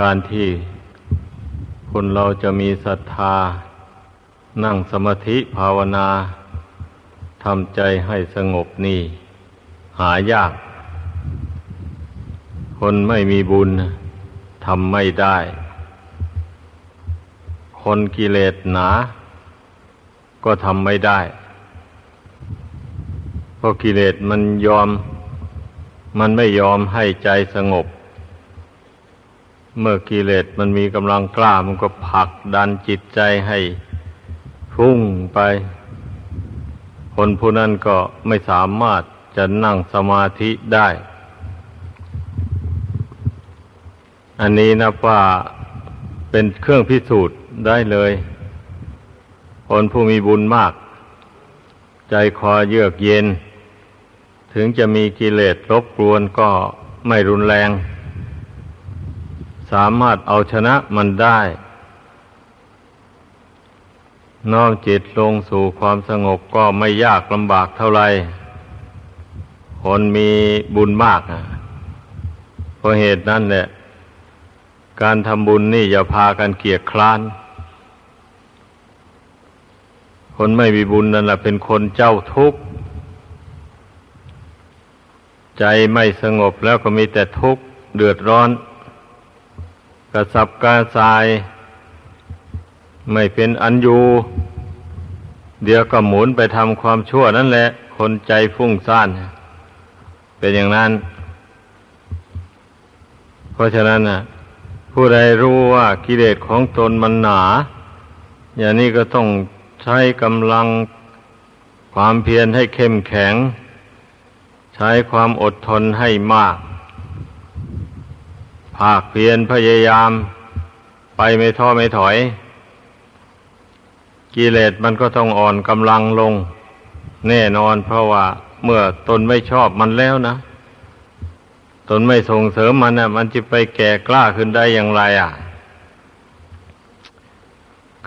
การที่คนเราจะมีศรัทธา นั่งสมาธิภาวนาทำใจให้สงบนี่ หายาก คนไม่มีบุญทำไม่ได้ คนกิเลสหนา ก็ทำไม่ได้ เพราะกิเลสมันยอม มันไม่ยอมให้ใจสงบ เมื่อกิเลสมันมีกำลังกล้ามันก็ผลักดันจิตใจให้พุ่งไป คนผู้นั้นก็ไม่สามารถจะนั่งสมาธิได้ อันนี้นะว่าเป็นเครื่องพิสูจน์ได้เลย คนผู้มีบุญมาก ใจคอเยือกเย็น ถึงจะมีกิเลสรบกวนก็ไม่รุนแรง สามารถเอาชนะมันได้ น้อมจิตลงสู่ความสงบก็ไม่ยากลำบากเท่าไหร่คนมีบุญมากนะเพราะเหตุนั้นแหละ การทำบุญนี่อย่าพากันเกียจคร้าน คนไม่มีบุญนั่นแหละเป็นคนเจ้าทุกข์ ใจไม่สงบแล้วก็มีแต่ทุกข์เดือดร้อน กระสับกระส่าย ไม่เป็นอันอยู่เดี๋ยวก็หมุนไปทำความชั่วนั่นแหละ คนใจฟุ้งซ่าน เป็นอย่างนั้น เพราะฉะนั้นนะผู้ใดรู้ว่ากิเลสของตนมันหนา อย่างนี้ก็ต้องใช้กำลังความเพียรให้เข้มแข็ง ใช้ความอดทนให้มาก ภาคเพียรพยายามไปไม่ท้อไม่ถอย กิเลสมันก็ต้องอ่อนกำลังลง แน่นอนเพราะว่าเมื่อตนไม่ชอบมันแล้วนะ ตนไม่ส่งเสริมมันนะมันจะไปแก่กล้าขึ้นได้อย่างไรอะ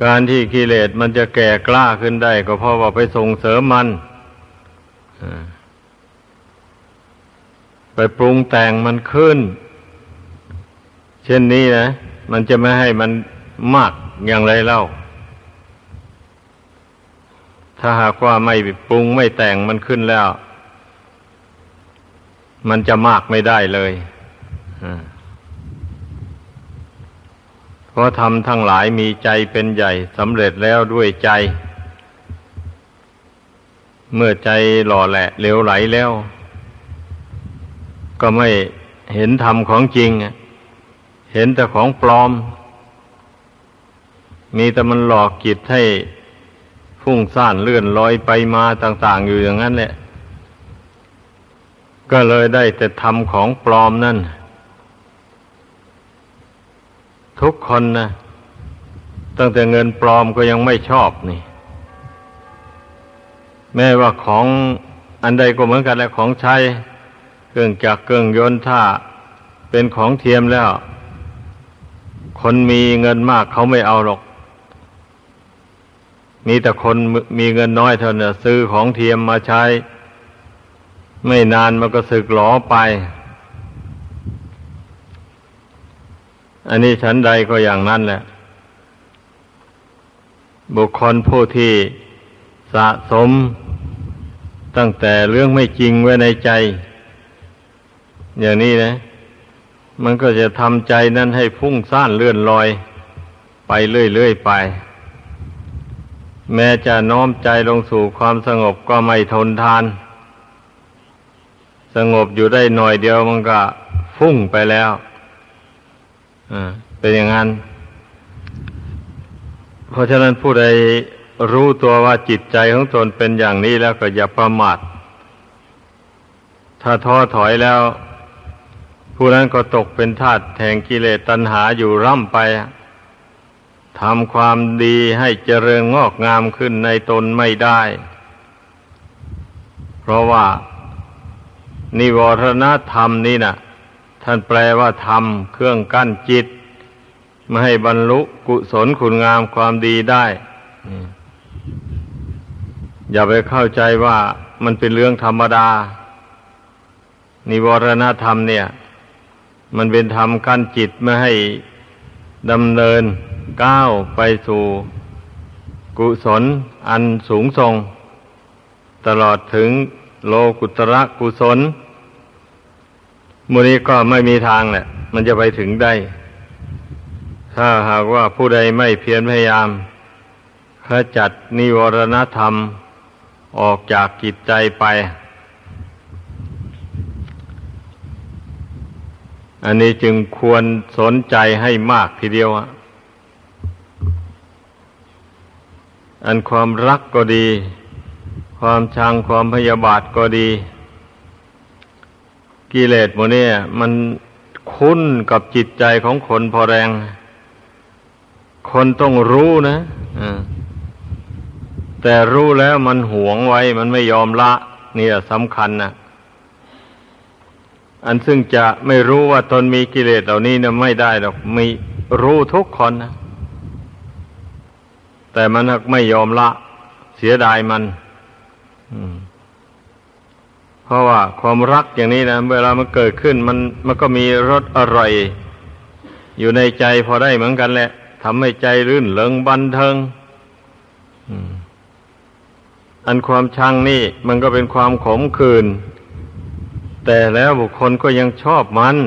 การที่กิเลสมันจะแก่กล้าขึ้นได้ ก็เพราะว่าไปส่งเสริมมันไปปรุงแต่งมันขึ้น เช่นนี้นะ มันจะไม่ให้มันมากอย่างไรเล่า ถ้าหากว่าไม่ปรุงไม่แต่งมันขึ้นแล้ว มันจะมากไม่ได้เลยเพราะทำทั้งหลายมีใจเป็นใหญ่สำเร็จแล้วด้วยใจ เมื่อใจหล่อแหละเหลวไหลแล้ว ก็ไม่เห็นธรรมของจริง เห็นแต่ของปลอม มีแต่มันหลอกจิตให้ฟุ้งซ่านเลื่อนลอยไปมาต่าง ๆ อยู่อย่างนั้นแหละ ก็เลยได้แต่ทำของปลอมนั่น ทุกคนนะตั้งแต่เงินปลอมก็ยังไม่ชอบนี่ แม้ว่าของอันใดก็เหมือนกันแหละของใช้ เครื่องจักรเครื่องยนต์ถ้าเป็นของเทียมแล้ว คนมีเงินมากเขาไม่เอาหรอก มีแต่คนมีเงินน้อยเท่านั้นซื้อของเทียมมาใช้ ไม่นานมันก็สึกหลอไป อันนี้ฉันใดก็อย่างนั้นแหละ บุคคลผู้ที่สะสมตั้งแต่เรื่องไม่จริงไว้ในใจ อย่างนี้นะ มันก็จะทำใจนั้นให้พุ่งซ่านเลื่อนลอย ไปเรื่อยๆไป แม้จะน้อมใจลงสู่ความสงบก็ไม่ทนทาน สงบอยู่ได้หน่อยเดียวมันก็ฟุ้งไปแล้วเป็นอย่างนั้น เพราะฉะนั้นผู้ใดรู้ตัวว่าจิตใจของตนเป็นอย่างนี้แล้วก็อย่าประมาทถ้าท้อถอยแล้ว ผู้นั้นก็ตกเป็นทาสแห่งกิเลสตัณหาอยู่ร่ำไปทำความดีให้เจริญงอกงามขึ้นในตนไม่ได้ เพราะว่า นิวรณธรรมนี่นะท่านแปลว่าธรรมเครื่องกั้นจิต ไม่ให้บรรลุกุศลคุณงามความดีได้ อย่าไปเข้าใจว่ามันเป็นเรื่องธรรมดา นิวรณธรรมเนี่ย มันเป็นธรรมกั้นจิตไม่ให้ดำเนินก้าวไปสู่กุศลอันสูงส่ง ตลอดถึงโลกุตระกุศลมูนี้ก็ไม่มีทางแหละ มันจะไปถึงได้ ถ้าหากว่าผู้ใดไม่เพียรพยายามขจัดนิวรณธรรมออกจากกิจใจไป อันนี้จึงควรสนใจให้มากทีเดียวอะอันความรักก็ดี ความชังความพยาบาทก็ดี กิเลสโมเนี่ย มันคุ้นกับจิตใจของคนพอแรง คนต้องรู้นะอ่าแต่รู้แล้วมันหวงไว้ มันไม่ยอมละ นี่สำคัญนะ อันซึ่งจะไม่รู้ว่าตนมีกิเลสเหล่านี้นะไม่ได้หรอกมีรู้ทุกคนนะ แต่มันไม่ยอมละ เสียดายมันเพราะว่าความรักอย่างนี้นะเวลามันเกิดขึ้น มันมันก็มีรสอร่อย อยู่ในใจพอได้เหมือนกันแหละทำให้ใจรื่นเริงบันเทิงอันความชังนี่ มันก็เป็นความขมขื่น แต่แล้วบุคคลก็ยังชอบมัน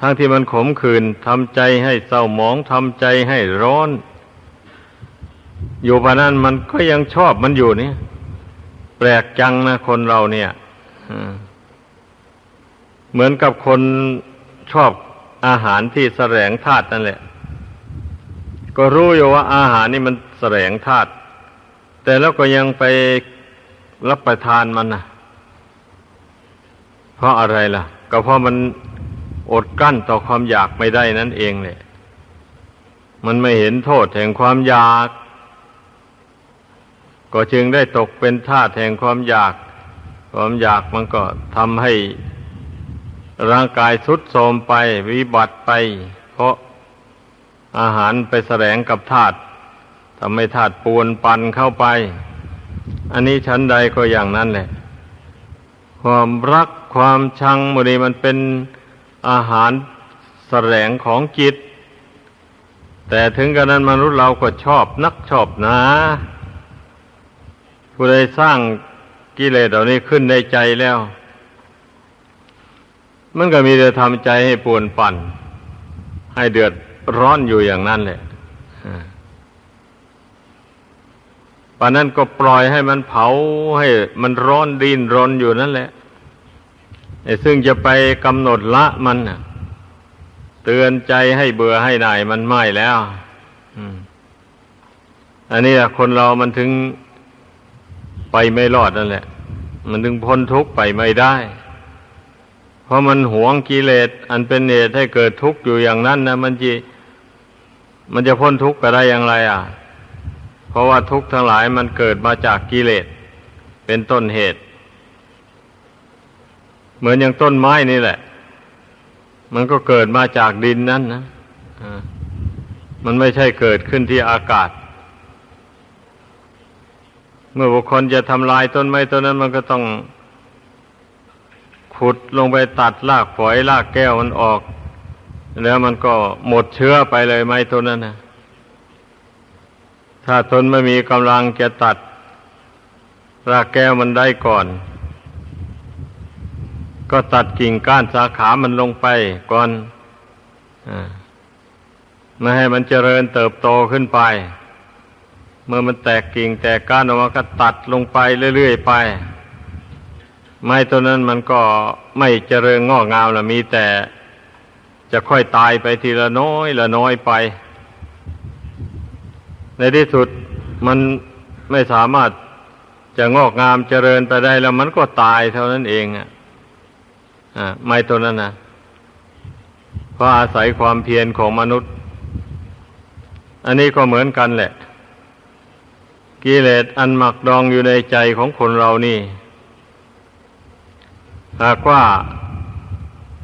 ทั้งที่มันขมขื่นทำใจให้เศร้าหมองทำใจให้ร้อน อยู่ปานนั้นมันก็ยังชอบมันอยู่นี่แปลกจังนะคนเราเนี่ยเหมือนกับคนชอบอาหารที่แสลงธาตุนั่นแหละ ก็รู้อยู่ว่าอาหารนี่มันแสลงธาตุแต่แล้วก็ยังไปรับประทานมันนะ เพราะอะไรล่ะ ก็เพราะมันอดกั้นต่อความอยากไม่ได้นั่นเองเนี่ยมันไม่เห็นโทษแห่งความอยาก ก็จึงได้ตกเป็นทาสแห่งความอยาก ความอยากมันก็ทำให้ร่างกายสุดโทรมไปวิบัติไป เพราะอาหารไปแสดงกับธาตุทำให้ธาตุปวนปันเข้าไป อันนี้ชั้นใดก็อย่างนั้นแหละ ความรัก ความชังมดีมันเป็นอาหารแสลงของจิต แต่ถึงกระนั้นมนุษย์เราก็ชอบนักชอบนะผู้ใดสร้างกิเลสเหล่านี้ขึ้นในใจแล้ว มันก็มีแต่ทำใจให้ปวนปั่น ให้เดือดร้อนอยู่อย่างนั้นแหละปานนั้นก็ปล่อยให้มันเผาให้มันร้อนดินรนอยู่นั่นแหละ ซึ่งจะไปกำหนดละมันเตือนใจให้เบื่อให้หน่ายมันไม่แล้วอันนี้คนเรามันถึงไปไม่รอดนั่นแหละ มันถึงพ้นทุกข์ไปไม่ได้ เพราะมันหวงกิเลสอันเป็นเหตุให้เกิดทุกข์อยู่อย่างนั้นนะมันจะมันจะพ้นทุกข์ไปได้อย่างไร อะ เพราะว่าทุกข์ทั้งหลายมันเกิดมาจากกิเลสเป็นต้นเหตุ เหมือนอย่างต้นไม้นี่แหละ มันก็เกิดมาจากดินนั่นนะมันไม่ใช่เกิดขึ้นที่อากาศ เมื่อบุคคลจะทำลายต้นไม้ต้นนั้น มันก็ต้องขุดลงไปตัดรากฝอยรากแก้วมันออก แล้วมันก็หมดเชื้อไปเลยไม้ต้นนั้นนะถ้าตนไม่มีกำลังจะตัด รากแก้วมันได้ก่อน ก็ตัดกิ่งก้านสาขามันลงไปก่อนไม่ให้มันเจริญเติบโตขึ้นไป เมื่อมันแตกกิ่งแตกก้านออกมาก็ตัดลงไปเรื่อยๆไป ไม้ตัวนั้นมันก็ไม่เจริญงอกงามละมีแต่จะค่อยตายไปทีละน้อยละน้อยไป ในที่สุดมันไม่สามารถจะงอกงามเจริญไปได้แล้วมันก็ตายเท่านั้นเองอะ ไม่ตัวนั้นนะเพราะอาศัยความเพียรของมนุษย์ อันนี้ก็เหมือนกันแหละ กิเลสอันหมักดองอยู่ในใจของคนเรานี่ หากว่า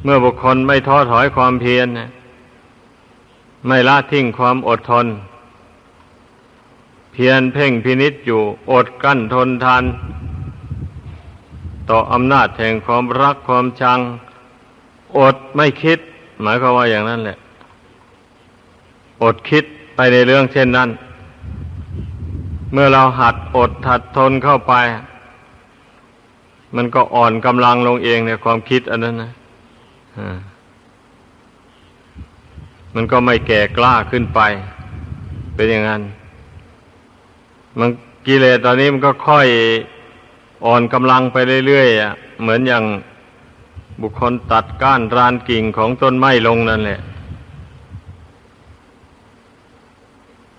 เมื่อบุคคลไม่ท้อถอยความเพียรไม่ละทิ้งความอดทน เพียรเพ่งพินิษอยู่อดกั้นทนทาน ต่ออำนาจแห่งความรักความชัง อดไม่คิด หมายความว่าอย่างนั้นแหละ อดคิดไปในเรื่องเช่นนั้น เมื่อเราหัดอดหัดทนเข้าไป มันก็อ่อนกำลังลงเองในความคิดอันนั้นนะมันก็ไม่แก่กล้าขึ้นไป เป็นอย่างนั้น มันกิเลสตอนนี้มันก็ค่อย อ่อนกำลังไปเรื่อยๆเหมือนอย่างบุคคลตัดก้านรานกิ่งของต้นไม้ลงนั่นแหละ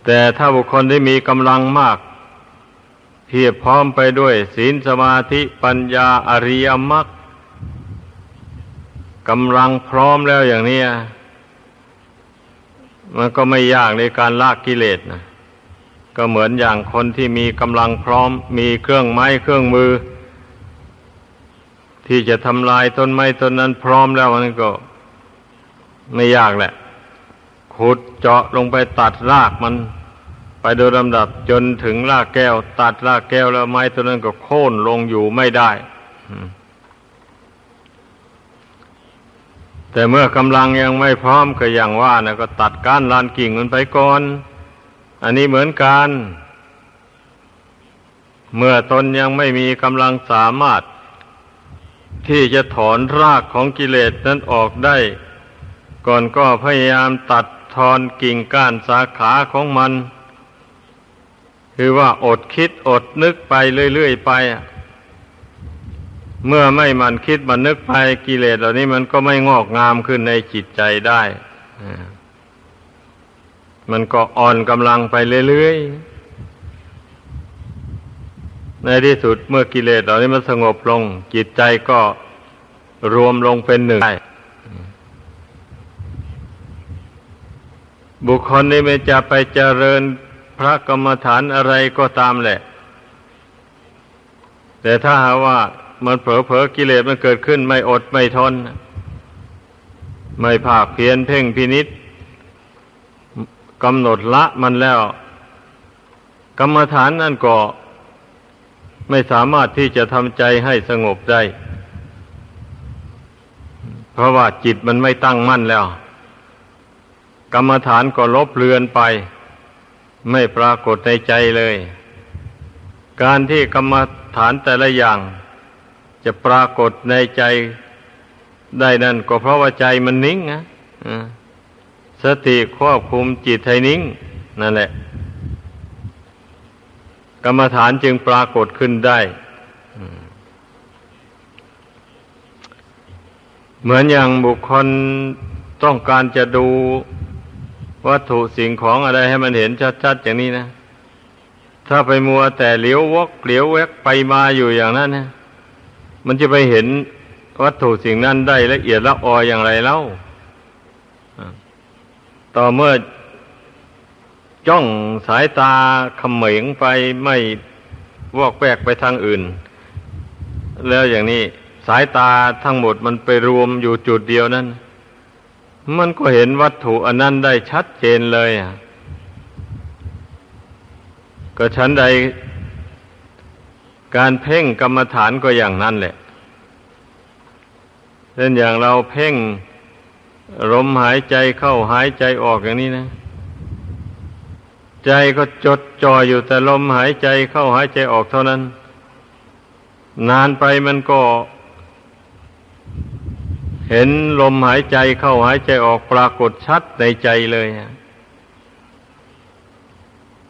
แต่ถ้าบุคคลที่มีกำลังมาก เพียบพร้อมไปด้วย ศีลสมาธิปัญญาอริยมรรคกำลังพร้อมแล้วอย่างนี้มันก็ไม่ยากในการลากกิเลสนะ ก็เหมือนอย่างคนที่มีกำลังพร้อม มีเครื่องไม้เครื่องมือ ที่จะทำลายต้นไม้ต้นนั้นพร้อมแล้วมันก็ไม่ยากแหละ ขุดเจาะลงไปตัดรากมัน ไปโดยลำดับจนถึงรากแก้ว ตัดรากแก้วแล้วไม้ต้นนั้นก็โค่นลงอยู่ไม่ได้แต่เมื่อกำลังยังไม่พร้อมก็อย่างว่านะก็ตัดก้านลานกิ่งมันไปก่อน อันนี้เหมือนกัน เมื่อตนยังไม่มีกำลังสามารถ ที่จะถอนรากของกิเลสนั้นออกได้ ก่อนก็พยายามตัดทอนกิ่งก้านสาขาของมัน คือว่าอดคิดอดนึกไปเรื่อยๆไป เมื่อไม่มันคิดมันนึกไปกิเลสเหล่านี้มันก็ไม่งอกงามขึ้นในจิตใจได้ มันก็อ่อนกำลังไปเรื่อยๆ ในที่สุดเมื่อกิเลสเหล่านี้มันสงบลง จิตใจก็รวมลงเป็นหนึ่งได้บุคคลนี้ไม่จะไปเจริญพระกรรมฐานอะไรก็ตามแหละ แต่ถ้าหาว่ามันเผลอเผลอกิเลสมันเกิดขึ้นไม่อดไม่ทน ไม่ภาคเพียนเพ่งพินิษ กำหนดละมันแล้ว กรรมฐานนั่นก็ไม่สามารถที่จะทำใจให้สงบได้ เพราะว่าจิตมันไม่ตั้งมั่นแล้ว กรรมฐานก็ลบเลือนไป ไม่ปรากฏในใจเลย การที่กรรมฐานแต่ละอย่าง จะปรากฏในใจได้นั่นก็เพราะว่าใจมันนิ่งนะ สติควบคุมจิตให้นิ่ง นั่นแหละ กรรมฐานจึงปรากฏขึ้นได้เหมือนอย่างบุคคลต้องการจะดูวัตถุสิ่งของอะไรให้มันเห็นชัดๆอย่างนี้นะ ถ้าไปมัวแต่เหลียววกเหลียวแวกไปมาอยู่อย่างนั้นนะมันจะไปเห็นวัตถุสิ่งนั้นได้ละเอียดละอออย่างไรเล่า ต่อเมื่อจ้องสายตาเขม็งไปไม่วอกแวกไปทางอื่น แล้วอย่างนี้สายตาทั้งหมดมันไปรวมอยู่จุดเดียวนั้น มันก็เห็นวัตถุอันนั้นได้ชัดเจนเลยอะก็ชั้นใดการเพ่งกรรมฐานก็อย่างนั้นแหละเช่นอย่างเราเพ่ง ลมหายใจเข้าหายใจออกอย่างนี้นะ ใจก็จดจ่ออยู่แต่ลมหายใจเข้าหายใจออกเท่านั้น นานไปมันก็ เห็นลมหายใจเข้าหายใจออกปรากฏชัดในใจเลย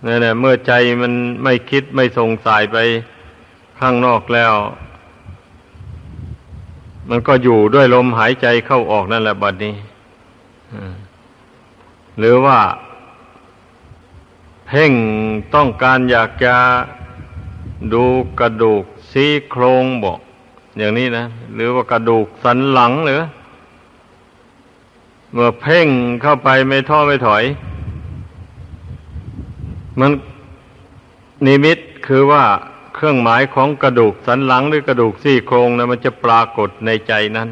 นั่นแหละเมื่อใจมันไม่คิดไม่ส่งสายไปข้างนอกแล้ว มันก็อยู่ด้วยลมหายใจเข้าออกนั่นแหละบัดนี้ หรือว่า เพ่งต้องการอยากจะดูกระดูกซี่โครงบอก อย่างนี้นะ หรือว่ากระดูกสันหลังหรือ เมื่อเพ่งเข้าไปไม่ท้อไม่ถอย มันนิมิตคือว่าเครื่องหมายของกระดูกสันหลังหรือกระดูกซี่โครงนะมันจะปรากฏในใจนั้น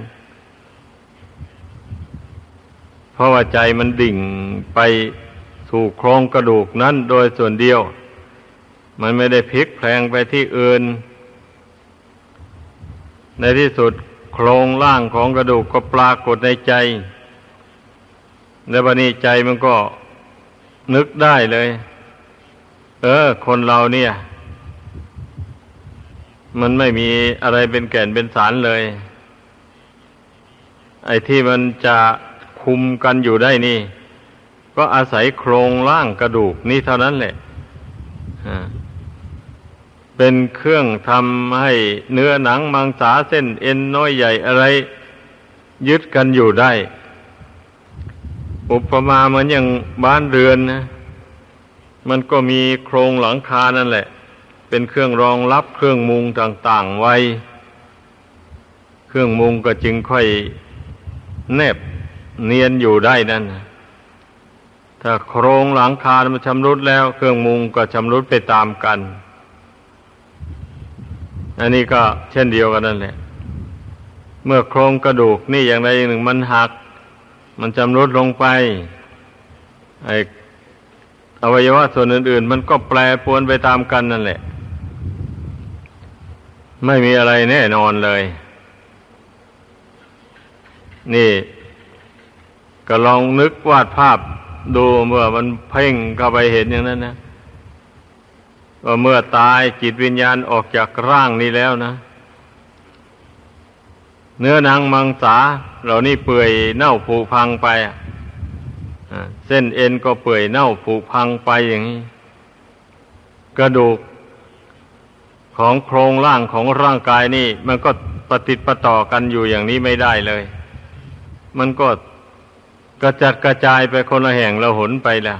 เพราะว่าใจมันดิ่งไปสู่โครงกระดูกนั้นโดยส่วนเดียว มันไม่ได้พลิกแพลงไปที่อื่น ในที่สุดโครงล่างของกระดูกก็ปรากฏในใจ และบัดนี้ใจมันก็นึกได้เลย เออ คนเราเนี่ย มันไม่มีอะไรเป็นแก่นเป็นสารเลย ไอ้ที่มันจะ คุมกันอยู่ได้นี่ ก็อาศัยโครงร่างกระดูกนี่เท่านั้นแหละเป็นเครื่องทำให้เนื้อหนังมังสาเส้นเอ็นน้อยใหญ่อะไร ยึดกันอยู่ได้ อุปมาเหมือนอย่างบ้านเรือนนะมันก็มีโครงหลังคานั่นแหละ เป็นเครื่องรองรับเครื่องมุงต่าง ๆ ไว้ เครื่องมุงก็จึงค่อยแนบ เนียนอยู่ได้นั่นนะถ้าโครงหลังคามันชำรุดแล้ว เครื่องมุงก็ชำรุดไปตามกัน อันนี้ก็เช่นเดียวกันนั่นแหละ เมื่อโครงกระดูกนี่อย่างใดอย่างหนึ่งมันหัก มันชำรุดลงไป ไออวัยวะส่วนอื่น ๆ มันก็แปรปรวนไปตามกันนั่นแหละ ไม่มีอะไรแน่นอนเลย นี่ ก็ลองนึกวาดภาพดูเมื่อมันเพ่งเข้าไปเห็นอย่างนั้นนะว่าเมื่อตายจิตวิญญาณออกจากร่างนี้แล้วนะ เนื้อหนังมังสาเหล่านี้เปื่อยเน่าผุพังไปเส้นเอ็นก็เปื่อยเน่าผุพังไปอย่างนี้กระดูกของโครงร่างของร่างกายนี่ มันก็ปฏิดประต่อกันอยู่อย่างนี้ไม่ได้เลย มันก็ กระจัดกระจายไปคนละแห่งละหนไปแล้ว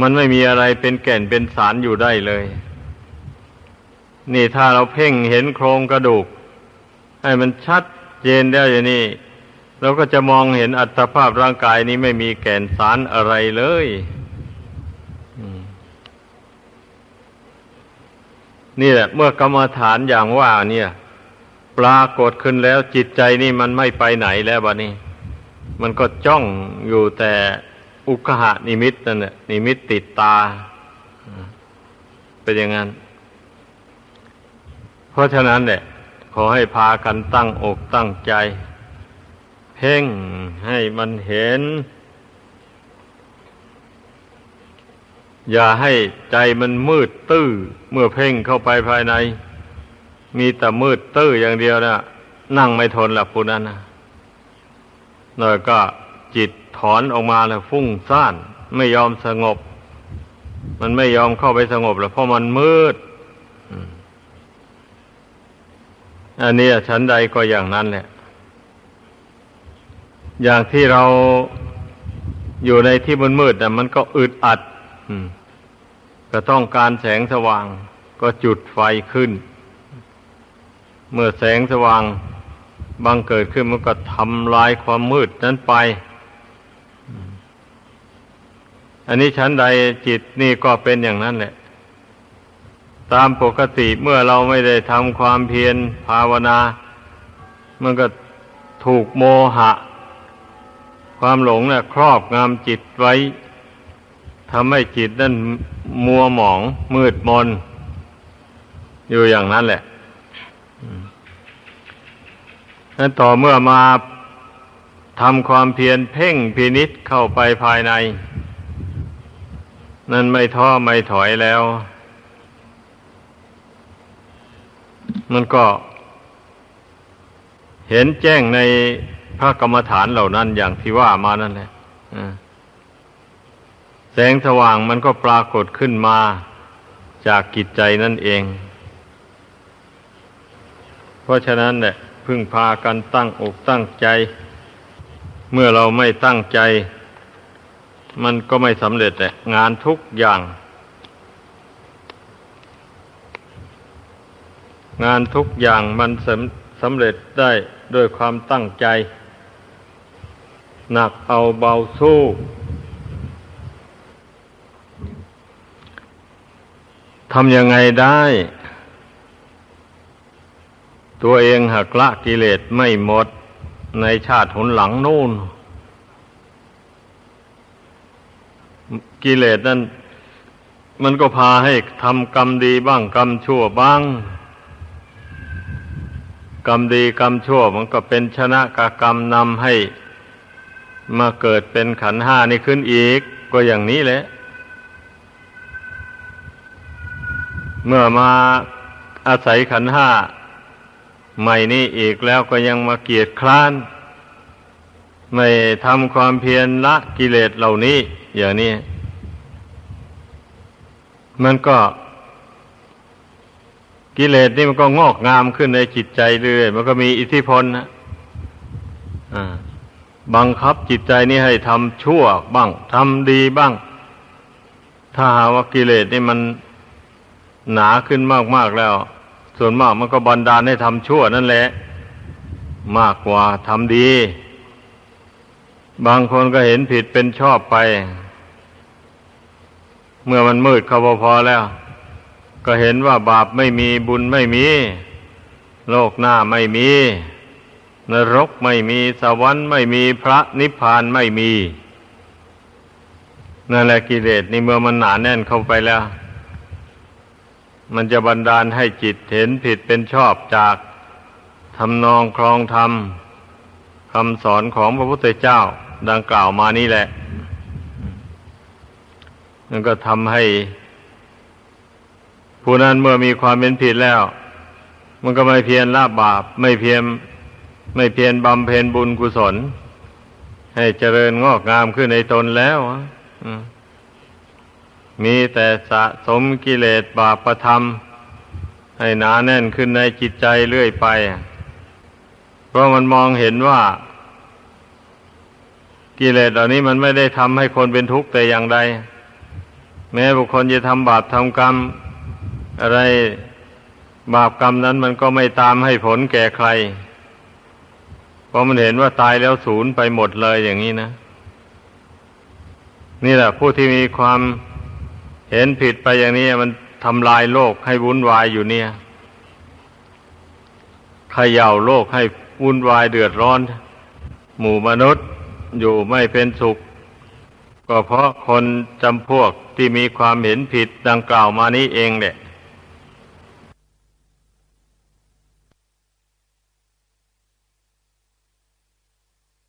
มันไม่มีอะไรเป็นแก่นเป็นสารอยู่ได้เลย นี่ถ้าเราเพ่งเห็นโครงกระดูก ให้มันชัดเจนได้อย่างนี้เราก็จะมองเห็นอัตภาพร่างกายนี้ไม่มีแก่นสารอะไรเลยนี่แหละ เมื่อกรรมฐานอย่างว่าเนี่ย ปรากฏขึ้นแล้วจิตใจนี่มันไม่ไปไหนแล้วบะนี้มันก็จ้องอยู่แต่อุกหะนิมิตนั่นแหละนิมิตติดตา เป็นอย่างนั้น เพราะฉะนั้นเนี่ยขอให้พากันตั้งอกตั้งใจ เพ่งให้มันเห็น อย่าให้ใจมันมืดตื้อเมื่อเพ่งเข้าไปภายใน มีแต่มืดตื้ออย่างเดียวนะนั่งไม่ทนละผู้นั้นนะแล้วก็จิตถอนออกมาแล้วฟุ้งซ่าน ไม่ยอมสงบ มันไม่ยอมเข้าไปสงบแล้วเพราะมันมืด อันนี้ชั้นใดก็อย่างนั้นแหละ อย่างที่เราอยู่ในที่มันมืดแต่มันก็อึดอัดก็ต้องการแสงสว่าง ก็จุดไฟขึ้น เมื่อแสงสว่างบังเกิดขึ้นมันก็ทำลายความมืดนั้นไป อันนี้ชั้นใดจิตนี่ก็เป็นอย่างนั้นแหละ ตามปกติเมื่อเราไม่ได้ทำความเพียรภาวนา มันก็ถูกโมหะ ความหลงนะ่ะครอบงำจิตไว้ทำให้จิตนั่นมัวหมองมืดมนอยู่อย่างนั้นแหละ นั้นต่อเมื่อมาทำความเพียรเพ่งพินิษเข้าไปภายใน นั่นไม่ท้อไม่ถอยแล้ว มันก็ เห็นแจ้งในพระกรรมฐานเหล่านั้นอย่างที่ว่ามานั่นแหละแสงสว่างมันก็ปรากฏขึ้นมาจากกิจใจนั่นเอง เพราะฉะนั้นเนี่ย พึ่งพากันตั้งอกตั้งใจ เมื่อเราไม่ตั้งใจ มันก็ไม่สำเร็จแหละงานทุกอย่าง งานทุกอย่างมันสำสำเร็จได้ด้วยความตั้งใจ หนักเอาเบาสู้ทำยังไงได้ ตัวเองหักละกิเลสไม่หมดในชาติหนหลังนู่น กิเลสนั้นมันก็พาให้ทำกรรมดีบ้างกรรมชั่วบ้าง กรรมดีกรรมชั่วมันก็เป็นชนะกกรรมนำให้มาเกิดเป็นขันห้านี่ขึ้นอีก ก็อย่างนี้แหละ เมื่อมาอาศัยขันห้า ใหม่นี้อีกแล้วก็ยังมาเกียดคร้าน ไม่ทำความเพียรละกิเลสเหล่านี้ อย่างนี้ มันก็ กิเลสนี่มันก็งอกงามขึ้นในจิตใจเรื่อยมันก็มีอิทธิพลนะอ่าบังคับจิตใจนี้ให้ทำชั่วบ้างทำดีบ้าง ถ้าหาว่ากิเลสนี่มันหนาขึ้นมากๆแล้ว ส่วนมากมันก็บันดาลให้ทำชั่วนั่นแหละ มากกว่าทำดี บางคนก็เห็นผิดเป็นชอบไป เมื่อมันมืดเข้าพอแล้ว ก็เห็นว่าบาปไม่มีบุญไม่มี โลกหน้าไม่มี นรกไม่มีสวรรค์ไม่มีพระนิพพานไม่มีนั่นแหละกิเลสนี่เมื่อมันหนาแน่นเข้าไปแล้ว มันจะบันดาลให้จิตเห็นผิดเป็นชอบจากทำนองครองธรรมคำสอนของพระพุทธเจ้าดังกล่าวมานี่แหละมันก็ทำให้ ผู้นั้นเมื่อมีความเป็นผิดแล้ว มันก็ไม่เพียรละบาป ไม่เพียรไม่เพียรบำเพ็ญบุญกุศล ให้เจริญงอกงามขึ้นในตนแล้วอืม มีแต่สะสมกิเลสบาปประธรรม ให้หนาแน่นขึ้นในจิตใจเรื่อยไป เพราะมันมองเห็นว่า กิเลสเหล่านี้มันไม่ได้ทำให้คนเป็นทุกข์แต่อย่างใด แม้บุคคลจะทำบาปทำกรรม อะไรบาปกรรมนั้นมันก็ไม่ตามให้ผลแก่ใคร เพราะมันเห็นว่าตายแล้วศูนย์ไปหมดเลยอย่างนี้นะ นี่แหละผู้ที่มีความ เห็นผิดไปอย่างนี้มันทำลายโลกให้วุ่นวายอยู่เนี่ยเขย่าโลกให้วุ่นวายเดือดร้อน หมู่มนุษย์อยู่ไม่เป็นสุข ก็เพราะคนจำพวกที่มีความเห็นผิดดังกล่าวมานี้เองเนี่ย